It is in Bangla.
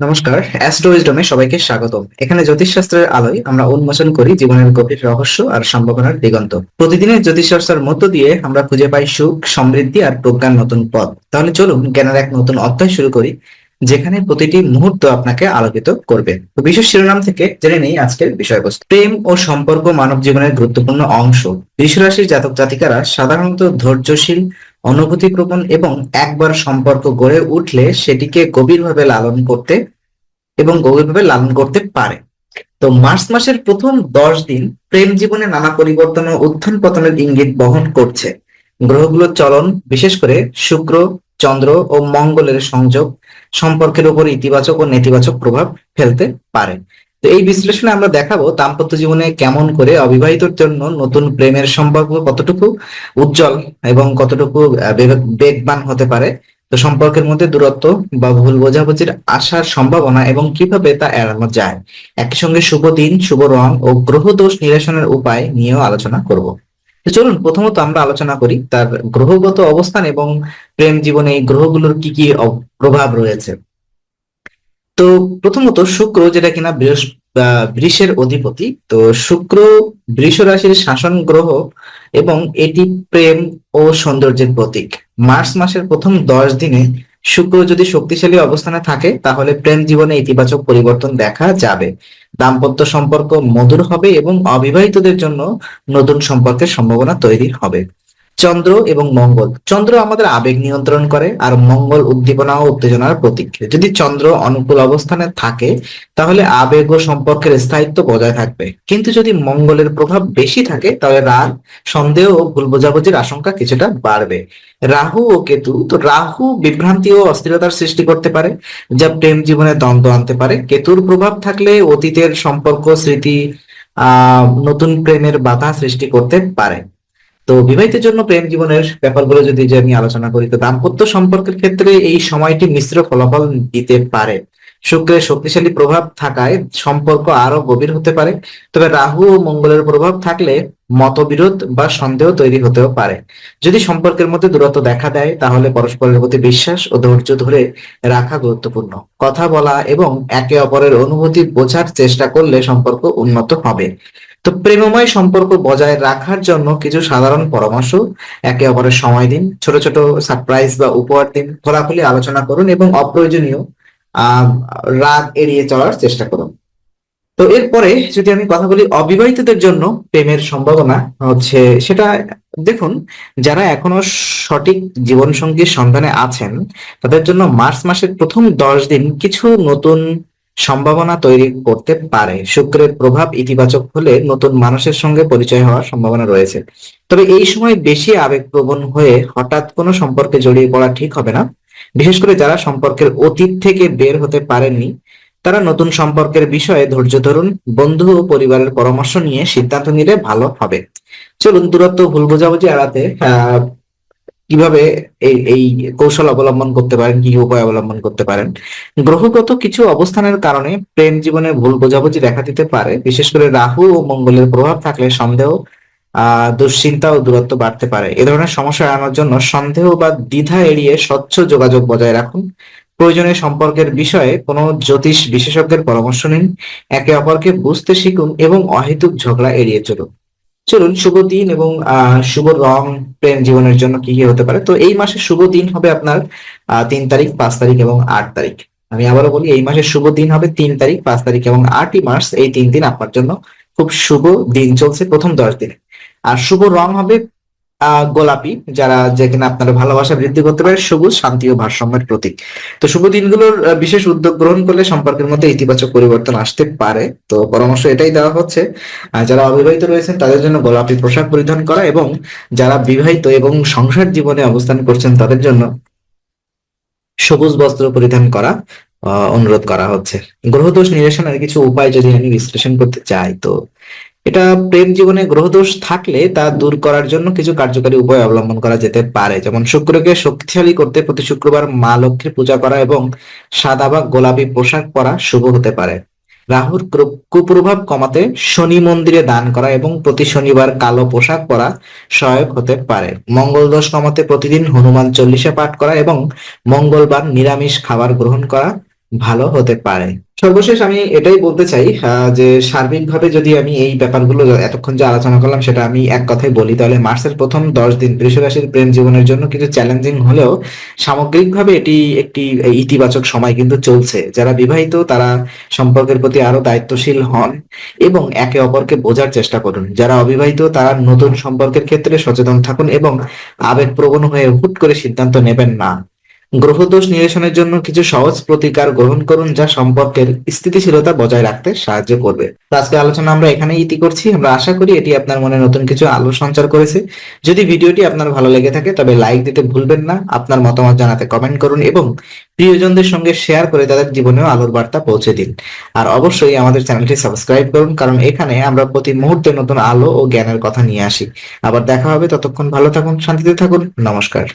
নমস্কার অ্যাস্ট্রোইজডমে সবাইকে স্বাগত এখানে জ্যোতিষশাস্ত্রের আলোয় আমরা উন্মোচন করি জীবনের গভীর রহস্য আর সম্ভাবনার দিগন্ত। প্রতিদিনের জ্যোতিষশাস্ত্রের মধ্য দিয়ে আমরা খুঁজে পাই সুখ, সমৃদ্ধি আর প্রজ্ঞার নতুন পথ। তাহলে চলুন জ্ঞানের এক নতুন অধ্যায় শুরু করি, যেখানে প্রতিটি মুহূর্ত আপনাকে আলোকিত করবে। বিশেষ শিরোনাম থেকে জেনে নেই আজকের বিষয়বস্তু। প্রেম ও সম্পর্ক মানব জীবনের গুরুত্বপূর্ণ অংশ। বৃষরাশির জাতক জাতিকারা সাধারণত ধৈর্যশীল অনুভূতিপ্রবণ এবং একবার সম্পর্ক গড়ে উঠলে সেটিকে গভীরভাবে লালন করতে এবং গভীরভাবে লালন করতে পারে। তো মার্চ মাসের প্রথম দশ দিন প্রেম জীবনে নানা পরিবর্তন ও উত্থান পতনের ইঙ্গিত বহন করছে। গ্রহগুলোর চলন, বিশেষ করে শুক্র, চন্দ্র ও মঙ্গলের সংযোগ, সম্পর্কের উপর ইতিবাচক ও নেতিবাচক প্রভাব ফেলতে পারে। তো এই বিশ্লেষণে আমরা দেখাবো দাম্পত্য জীবনে কেমন করে অবিবাহিতর জন্য নতুন প্রেমের সম্পর্ক কতটুকু উজ্জ্বল এবং কতটুকু বেগবান হতে পারে। তো সম্পর্কের মধ্যে দূরত্ব বা ভুল বোঝাবুঝির আসার সম্ভাবনা এবং কীভাবে তা এড়ানো যায়। একই সঙ্গে শুভ দিন, শুভ রং ও গ্রহ দোষ নিরসনের উপায় নিয়েও আলোচনা করব। তো চলুন, প্রথমত আমরা আলোচনা করি তার গ্রহগত অবস্থান এবং প্রেম জীবনে এই গ্রহগুলোর কি কি প্রভাব রয়েছে। তো প্রথমত শুক্র যেটা কিনা বৃষের অধিপতি, তো শুক্র বৃষ রাশির শাসন গ্রহ এবং এটি প্রেম ও সৌন্দর্যের প্রতীক। মার্চ মাসের প্রথম দশ দিনে শুক্র যদি শক্তিশালী অবস্থানে থাকে, তাহলে প্রেম জীবনে ইতিবাচক পরিবর্তন দেখা যাবে। দাম্পত্য সম্পর্ক মধুর হবে এবং অবিবাহিতদের জন্য নতুন সম্পর্কের সম্ভাবনা তৈরি হবে। চন্দ্র এবং মঙ্গল। চন্দ্র আমাদের আবেগ নিয়ন্ত্রণ করে আর মঙ্গল উদ্দীপনা ও উত্তেজনার প্রতীক। যদি চন্দ্র অনুকূল অবস্থানে থাকে, তাহলে আবেগ ও সম্পর্কের স্থায়িত্ব বজায় থাকবে। কিন্তু যদি মঙ্গলের প্রভাব বেশি থাকে, তাহলে রাগ, সন্দেহ ও ভুল বোঝাবুঝির আশঙ্কা কিছুটা বাড়বে। রাহু ও কেতু, তো রাহু বিভ্রান্তি ও অস্থিরতার সৃষ্টি করতে পারে, যা প্রেম জীবনে দ্বন্দ্ব আনতে পারে। কেতুর প্রভাব থাকলে অতীতের সম্পর্ক, স্মৃতি, আহ, নতুন প্রেমের বাধা সৃষ্টি করতে পারে। তো বিবাহিতের জন্য প্রেম জীবনের ব্যাপারগুলো যদি যে আমি আলোচনা করি, তো দাম্পত্য সম্পর্কের ক্ষেত্রে এই সময়টি মিশ্র ফলাফল দিতে পারে। শুক্রের শক্তিশালী প্রভাব থাকায় সম্পর্ক আরও গভীর হতে পারে। তবে রাহু ও মঙ্গলের প্রভাব থাকলে মতবিরোধ বা সন্দেহ তৈরি হতেও পারে। যদি সম্পর্কের মধ্যে দূরত্ব দেখা দেয়, তাহলে পরস্পরের প্রতি বিশ্বাস ও ধৈর্য ধরে রাখা গুরুত্বপূর্ণ। কথা বলা এবং একে অপরের অনুভূতি বোঝার চেষ্টা করলে সম্পর্ক উন্নত হবে। তো প্রেমময় সম্পর্ক বজায় রাখার জন্য কিছু সাধারণ পরামর্শ, একে অপরের সময় দিন, ছোট ছোট সারপ্রাইজ বা উপহার দিন, খোলাখুলি আলোচনা করুন এবং অপ্রয়োজনীয় রাগ এড়িয়ে চলার চেষ্টা করুন। তো এরপরে যদি আমি কথা বলি অবিবাহিতদের জন্য প্রেমের সম্ভাবনা হচ্ছে সেটা দেখুন, যারা এখনও সঠিক জীবনসঙ্গীর সন্ধানে আছেন, তাদের জন্য মার্চ মাসের প্রথম দশ দিন কিছু নতুন সম্ভাবনা তৈরি করতে পারে। শুক্রের প্রভাব ইতিবাচক হলে নতুন মানুষের সঙ্গে পরিচয় হওয়ার সম্ভাবনা রয়েছে। তবে এই সময় বেশি আবেগপ্রবণ হয়ে হঠাৎ কোনো সম্পর্কে জড়িয়ে পড়া ঠিক হবে না। বিশেষ করে যারা সম্পর্কের অতীত থেকে বের হতে পারেননি, তারা নতুন সম্পর্কের বিষয়ে ধৈর্য ধরুন, বন্ধু ও পরিবারের পরামর্শ নিয়ে সিদ্ধান্ত নিলে ভালো হবে। চলুন দূরত্ব ভুল বোঝাবুঝি এড়াতে, আহ কীভাবে এই কৌশল অবলম্বন করতে পারেন, কি উপায় অবলম্বন করতে পারেন? গ্রহগত কিছু অবস্থানের কারণে প্রেম জীবনে ভুল বোঝাবুঝি দেখা দিতে পারে। বিশেষ করে রাহু ও মঙ্গলের প্রভাব থাকলে সন্দেহ দুশ্চিন্তা ও দূরত্ব বাড়তে পারে। এ ধরনের সমস্যা এড়ানোর জন্য সন্দেহ বা দ্বিধা এড়িয়ে স্বচ্ছ যোগাযোগ বজায় রাখুন। প্রয়োজনীয় সম্পর্কের বিষয়ে কোনো জ্যোতিষ বিশেষজ্ঞের পরামর্শ নিন। একে অপরকে বুঝতে শিখুন এবং অহেতুক ঝগড়া এড়িয়ে চলুন। চলুন, শুভ দিন এবং শুভ রং, প্রেম জীবনের জন্য কি কি হতে পারে? তো এই মাসে শুভ দিন হবে আপনার তিন তারিখ, পাঁচ তারিখ এবং আট তারিখ। আমি আবারও বলি, এই মাসের শুভ দিন হবে তিন তারিখ, পাঁচ তারিখ এবং আটই মার্চ। এই তিন দিন আপনার জন্য খুব শুভ দিন চলছে প্রথম দশ দিনে। আর শুভ রং হবে গোলাপি, যারা যে কিনা আপনার ভালোবাসা বৃদ্ধি করতে পারে, সবুজ, শান্তি ও ভারসাম্যের প্রতীক। তো শুভ দিনগুলোর বিশেষ উদ্যোগ গ্রহণ করলে সম্পর্কের মধ্যে ইতিবাচক পরিবর্তন আসতে পারে। তো পরামর্শ এটাই দেওয়া হচ্ছে যারা অবিবাহিত রয়েছেন, তাদের জন্য গোলাপি পোশাক পরিধান করা এবং যারা বিবাহিত এবং সংসার জীবনে অবস্থান করছেন, তাদের জন্য সবুজ বস্ত্র পরিধান করা অনুরোধ করা হচ্ছে। গ্রহদোষ নিরসনের কিছু উপায় যদি আমি বিশ্লেষণ করতে চাই, তো এটা প্রেম জীবনে গ্রহদোষ থাকলে তা দূর করার জন্য কিছু কার্যকারী উপায় অবলম্বন করা যেতে পারে। যেমন শুক্রকে শক্তিশালী করতে প্রতি শুক্রবার মা লক্ষ্মীর পূজা করা এবং সাদা বা গোলাপি পোশাক পরা শুভ হতে পারে। রাহুর কুপ্রভাব কমাতে শনি মন্দিরে দান করা এবং প্রতি শনিবার কালো পোশাক পরা সহায়ক হতে পারে। মঙ্গল দোষ কমাতে প্রতিদিন হনুমান চল্লিশা পাঠ করা এবং মঙ্গলবার নিরামিষ খাবার গ্রহণ করা ভালো হতে পারে। সর্বশেষ আমি এটাই বলতে চাই যে সার্বিকভাবে যদি আমি এই ব্যাপারগুলো এতক্ষণ যে আলোচনা করলাম সেটা আমি এক কথায় বলি, তাহলে মার্চের প্রথম দশ দিন বৃষ রাশির প্রেম জীবনের জন্য কিছু চ্যালেঞ্জিং হলেও সামগ্রিকভাবে এটি একটি ইতিবাচক সময় কিন্তু চলছে। যারা বিবাহিত, তারা সম্পর্কের প্রতি আরও দায়িত্বশীল হন এবং একে অপরকে বোঝার চেষ্টা করুন। যারা অবিবাহিত, তারা নতুন সম্পর্কের ক্ষেত্রে সচেতন থাকুন এবং আবেগপ্রবণ হয়ে হুট করে সিদ্ধান্ত নেবেন না। গ্রহদোষ নিরসনের জন্য কিছু সহজ প্রতিকার গ্রহণ করুন যা সম্পর্কের স্থিতিশীলতা বজায় রাখতে সাহায্য করবে। আজকে আলোচনা আমরা এখানেই ইতি করছি। আমরা আশা করি এটি আপনার মনে নতুন কিছু আলো সঞ্চার করেছে। যদি ভিডিওটি আপনার ভালো লেগে থাকে, তবে লাইক দিতে ভুলবেন না, আপনার মতামত জানাতে কমেন্ট করুন এবং প্রিয়জনদের সঙ্গে শেয়ার করে তাদের জীবনেও আলোর বার্তা পৌঁছে দিন। আর অবশ্যই আমাদের চ্যানেলটি সাবস্ক্রাইব করুন, কারণ এখানে আমরা প্রতি মুহূর্তে নতুন আলো ও জ্ঞানের কথা নিয়ে আসি। আবার দেখা হবে, ততক্ষণ ভালো থাকুন, শান্তিতে থাকুন, নমস্কার।